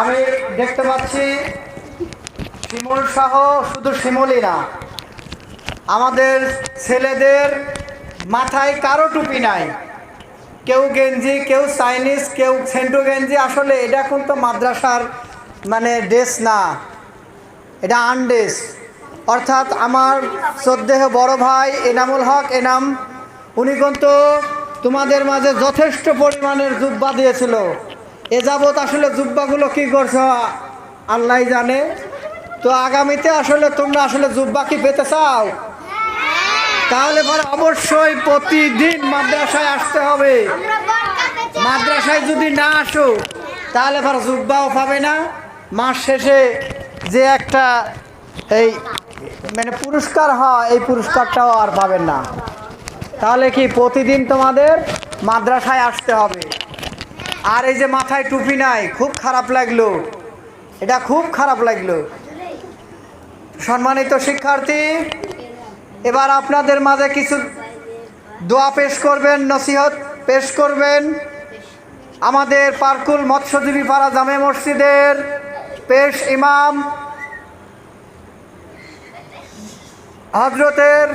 আমি দেখতে পাচ্ছি শিমুল সহ শুধু শিমুলই না, আমাদের ছেলেদের মাথায় কারও টুপি নাই। কেউ গেঞ্জি, কেউ চাইনিজ, কেউ সেন্টু গেঞ্জি, আসলে এটা কিন্তু মাদ্রাসার মানে ড্রেস না। এটা আনড্রেস। অর্থাৎ আমার শ্রদ্ধেহ বড় ভাই এনামুল হক, এনাম, উনি কিন্তু তোমাদের মাঝে যথেষ্ট পরিমাণের জুব্বা দিয়েছিল। এ যাবৎ আসলে জুব্বাগুলো কি করছ? আল্লাহ জানে। তো আগামীতে আসলে তোমরা আসলে জুব্বা কি পেতে চাও? তাহলে পরে অবশ্যই প্রতিদিন মাদ্রাসায় আসতে হবে। মাদ্রাসায় যদি না আসো, তাহলে পর জুব্বাও পাবে না। মাস শেষে যে একটা এই মানে পুরস্কার হয়, এই পুরস্কারটাও আর পাবেন না। তাহলে কি প্রতিদিন তোমাদের মাদ্রাসায় আসতে হবে? আর এই যে মাথায় টুপি নাই, খুব খারাপ লাগল। এটা খুব খারাপ লাগল। সম্মানিত শিক্ষার্থী, এবার আপনাদের মাঝে কিছু দোয়া পেশ করবেন, নসিহত পেশ করবেন। আমাদের পার্কুল মৎস্যজীবী পাড়া জামে মসজিদের পেশ ইমাম হজরতের